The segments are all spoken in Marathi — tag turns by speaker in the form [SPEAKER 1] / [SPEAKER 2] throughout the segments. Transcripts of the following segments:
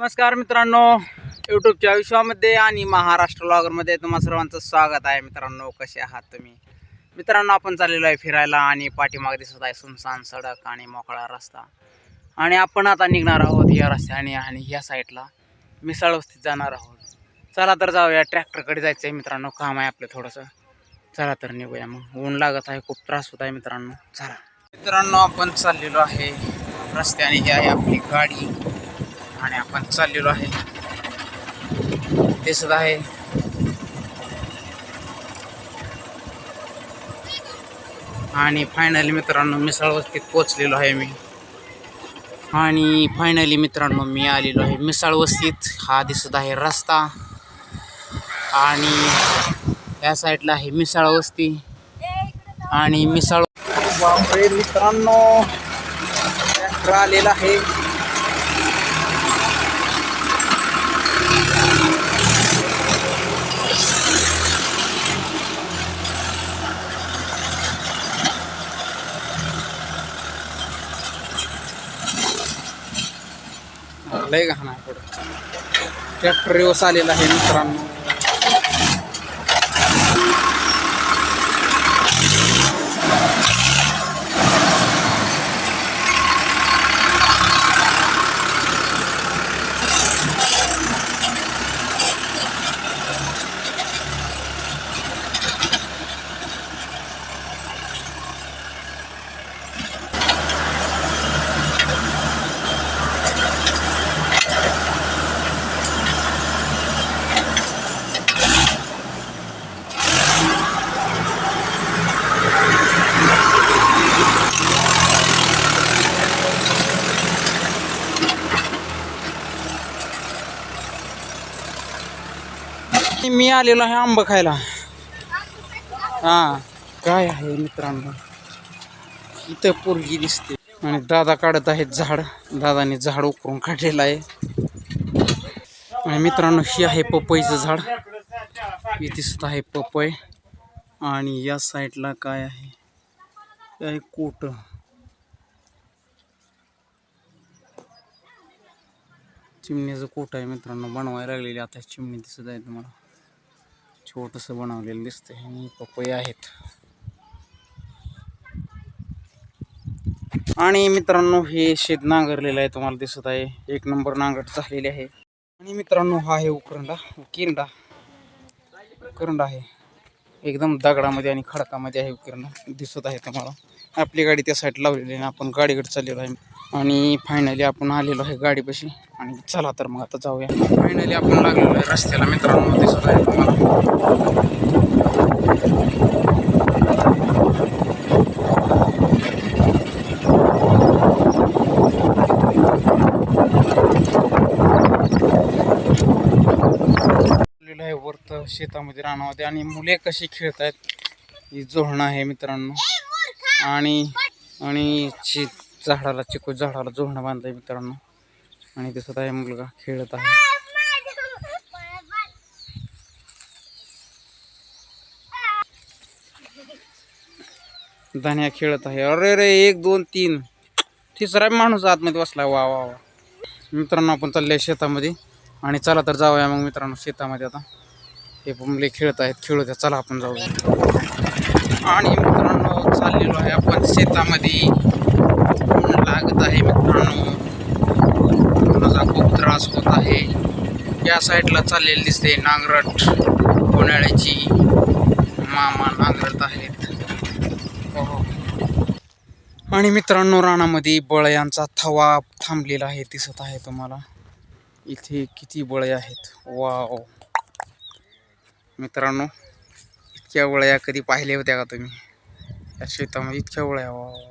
[SPEAKER 1] नमस्कार मित्रांनो यूट्यूबच्या विश्वामध्ये आणि महाराष्ट्र ब्लॉगरमध्ये तुम्हा सर्वांचं स्वागत आहे. मित्रांनो कसे आहात तुम्ही? मित्रांनो आपण चाललेलो आहे फिरायला आणि पाठीमागे दिसत आहे सुनसान सडक आणि मोकळा रस्ता. आणि आपण आता निघणार आहोत या रस्त्याने आणि या साईडला मिसाळ वस्तीत जाणार आहोत. चला तर जाऊया ट्रॅक्टरकडे जायचं आहे मित्रांनो काम आहे आपलं थोडंसं. चला तर निघूया मग. ऊन लागत आहे खूप त्रास होत आहे मित्रांनो. चला. मित्रांनो आपण चाललेलो आहे रस्त्याने जी आहे आपली गाडी. आणि आपण चाललेलो आहे. दिसत आहे. आणि फायनली मित्रांनो मिसळ वस्तीत पोचलेलो आहे मी. आणि फायनली मित्रांनो मी आलेलो आहे मिसळ वस्तीत हा दिसत आहे रस्ता. आणि या साईडला आहे मिसळ वस्ती आणि मिसळ मित्रांनो ट्रॅक्टर आलेला आहे. लय घाण आहे पुढं. ट्रॅक्टर रिवर्स आलेला आहे मित्रांनो. मी आलेलो आहे आंबा खायला. हा. काय आहे मित्रांनो? इथं पोरगी दिसते. आणि दादा काढत आहेत झाड. दादाने झाड उकरून काढलेलं आहे. आणि मित्रांनो ही आहे पपईचं झाड. हे दिसत आहे पपई. आणि या साईडला काय आहे? हे कोट? चिमणीचं कोट आहे मित्रांनो. बनवायला लागलेली. आता चिमणी दिसत आहे तुम्हाला. छोटस बनवलेलं दिसतंय. आणि पपई आहेत. आणि मित्रांनो हे शेत नांगरलेलं आहे तुम्हाला दिसत आहे. एक नंबर नांगर झालेले आहे. आणि मित्रांनो हा आहे उकरंडा किरंडा. करंडा आहे. एकदम दगडामध्ये आणि खडकामध्ये आहे उकरंडा दिसत आहे तुम्हाला. आपली गाडी त्या साईड लावलेली आहे आपण गाडीकडे चाललेलो आहे. आणि फायनली आपण आलेलो आहे गाडीपाशी. आणि चला तर मग आता जाऊया. फायनली आपण लागलेलो आहे रस्त्याला मित्रांनो दिसत आहे तुम्हाला. आहे वरत शेतामध्ये रानामध्ये आणि मुले कशी खेळत आहेत ही जोडणं आहे मित्रांनो. आणि आणि झाडाला चिकू झाडाला जोडणं बांधलंय मित्रांनो. आणि दिसत आहे मुलगा खेळत आहे. धन्या खेळत आहे. अरे रे एक दोन तीन. तिसरा माणूस आतमध्ये बसला वा वा वा. मित्रांनो आपण चालले शेतामध्ये. आणि चला तर जाऊया मग मित्रांनो शेतामध्ये आता. हे मुले खेळत आहेत. खेळू द्या. चला आपण जाऊया. आणि मित्रांनो चाललेलो आहे आपण शेतामध्ये. लागत आहे मित्रांनो. माझा खूप त्रास होत आहे. या साईडला चाललेली दिसते नांगरट उन्हाळ्याची मामा नांगरत आहेत. हो, हो. आणि मित्रांनो रानामध्ये बळयांचा थवा थांबलेला आहे दिसत आहे तुम्हाला. इथे किती बळे आहेत. वाव. मित्रांनो इतक्या वळया कधी पाहिल्या होत्या का तुम्ही? या शेतामध्ये इतक्या वळया वाव.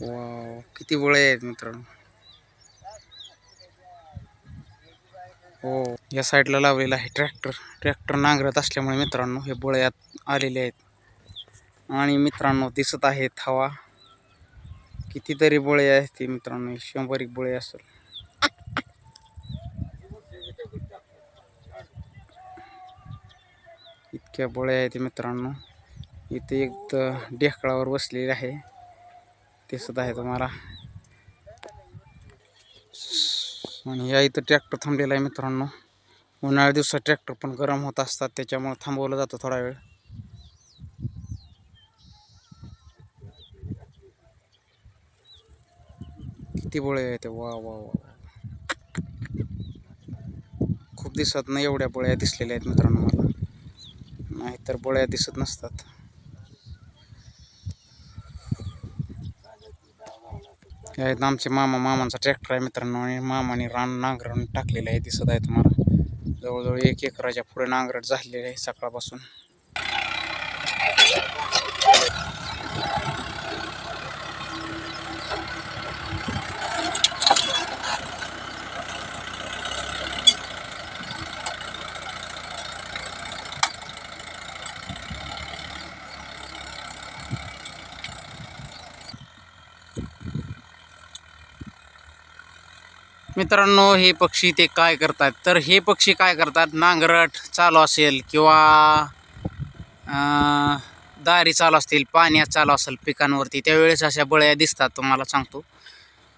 [SPEAKER 1] वाव किती वळे आहेत मित्रांनो. हो या साईडला लावलेला आहे ट्रॅक्टर. ट्रॅक्टर नांगरत असल्यामुळे मित्रांनो हे बळ्यात आलेले आहेत. आणि मित्रांनो दिसत आहे हवा कितीतरी बळे आहेत ते मित्रांनो शंभर एक बळे असेल. इतक्या बळ्या आहेत मित्रांनो. इथे एक ढेकळावर बसलेले आहे. दिसत आहे तुम्हाला. आणि या इथं ट्रॅक्टर थांबलेला आहे मित्रांनो. उन्हाळ्या दिवसात ट्रॅक्टर पण गरम होत असतात त्याच्यामुळे थांबवलं जातं थोडा वेळ. किती बळे आहेत वा वा वा. खूप दिसत नाही एवढ्या बळ्या दिसलेल्या आहेत मित्रांनो मला. नाहीतर बळ्या दिसत नसतात. हे आहेत आमचे मामा मामांचा ट्रॅक्टर आहे मित्रांनो आणि मामाने रान नांगरण टाकलेलं आहे दिसत आहे तुम्हाला. जवळजवळ एक एकराच्या पुढे नांगरट झालेले आहे सकाळपासून. मित्रांनो हे पक्षी ते काय करतात? तर हे पक्षी काय करतात? नांगरट चालू असेल किंवा दारी चालू असतील पाण्यात चालू असेल पिकांवरती त्यावेळेस अशा बळ्या दिसतात तुम्हाला सांगतो.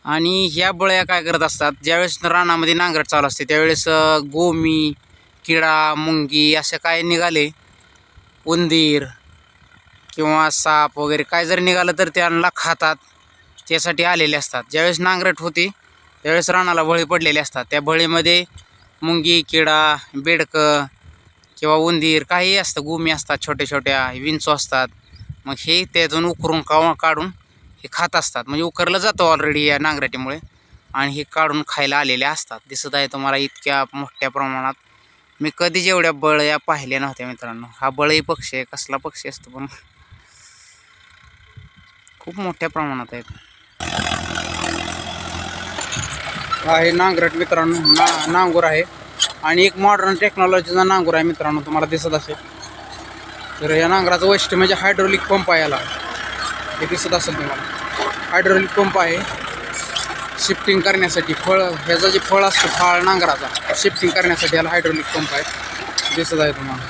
[SPEAKER 1] आणि ह्या बळ्या काय करत असतात? ज्यावेळेस रानामध्ये नांगरट चालू असते त्यावेळेस गोमी किडा मुंगी असे काय निघाले? उंदीर किंवा साप वगैरे काय जर निघालं तर त्यांना खातात त्यासाठी आलेले असतात. ज्यावेळेस नांगरट होते त्यावेळेस रानाला बळी पडलेले असतात. त्या बळीमध्ये मुंगी किडा बेडकं किंवा उंदीर काही असतं. गुमी असतात छोट्या छोट्या विंचू असतात. मग हे त्यातून उकरून काव काढून हे खात असतात. म्हणजे उकरलं जातो ऑलरेडी या नांगराटीमुळे. आणि हे काढून खायला आलेले असतात. दिसत आहे तुम्हाला इतक्या मोठ्या प्रमाणात. मी कधीच एवढ्या बळया पाहिल्या नव्हत्या मित्रांनो. हा बळही पक्षी आहे कसला पक्षी असतो पण. खूप मोठ्या प्रमाणात आहेत. हा आहे नांगरट मित्रांनो ना नांगूर आहे. आणि एक मॉडर्न टेक्नॉलॉजीचा नांगूर आहे मित्रांनो तुम्हाला दिसत असेल. तर या नांगराचं वैशिष्ट्य म्हणजे हायड्रोलिक पंप आहे याला. हे दिसत असेल तुम्हाला. हायड्रोलिक पंप आहे. शिफ्टिंग करण्यासाठी फळ ह्याचा जे फळ असतं फाळ नांगराचा शिफ्टिंग करण्यासाठी याला हायड्रोलिक पंप आहे. दिसत आहे तुम्हाला.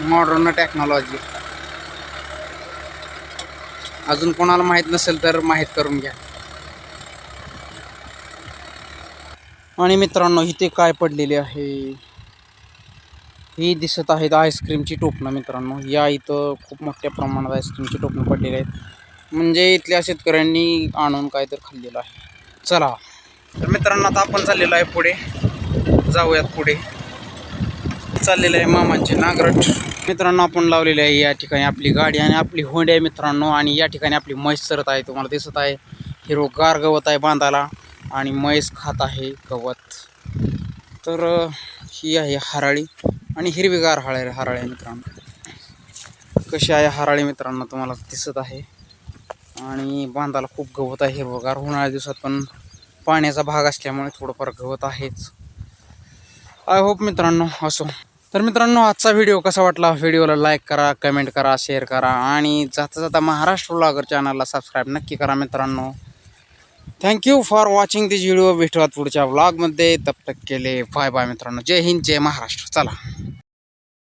[SPEAKER 1] मॉडर्न टेक्नॉलॉजी अजून कोणाला माहीत नसेल तर माहीत करून घ्या. आणि मित्रांनो इथे काय पडलेले आहे? ही दिसत आहेत आईस्क्रीमची टोपणं मित्रांनो. या इथं खूप मोठ्या प्रमाणात आईस्क्रीमची टोपणं पडलेली आहेत. म्हणजे इथल्या शेतकऱ्यांनी आणून काय तर खाल्लेलं आहे. चला. तर मित्रांनो आता आपण चाललेलो आहे पुढे. जाऊयात पुढे. चाललेलं आहे मामांचे नागरट. मित्रांनो आपण लावलेले आहे या ठिकाणी आपली गाडी आणि आपली होंडी आहे मित्रांनो. आणि या ठिकाणी आपली म्हैस आहे तुम्हाला दिसत आहे. हिरवगार गवत आहे बांधाला. आणि म्हैस खात आहे गवत. तर ही आहे हराळी आणि हिरवीगार हराळी हराळी मित्रांनो. कशी आहे हराळी मित्रांनो तुम्हाला दिसत आहे. आणि बांधाला खूप गवत आहे हिरवगार उन्हाळ्या दिवसात पण पाण्याचा भाग असल्यामुळे थोडंफार गवत आहेच. आय होप मित्रांनो असो. तर मित्रांनो आजचा व्हिडिओ कसा वाटला? व्हिडिओला लाईक करा कमेंट करा शेअर करा आणि जाता जाता महाराष्ट्र ब्लॉगर चॅनलला सबस्क्राईब नक्की करा मित्रांनो. Thank you for watching this video भेटूयात पुढच्या ब्लॉगमध्ये तब तक केले बाय बाय मित्रांनो. जय हिंद जय महाराष्ट्र. चला.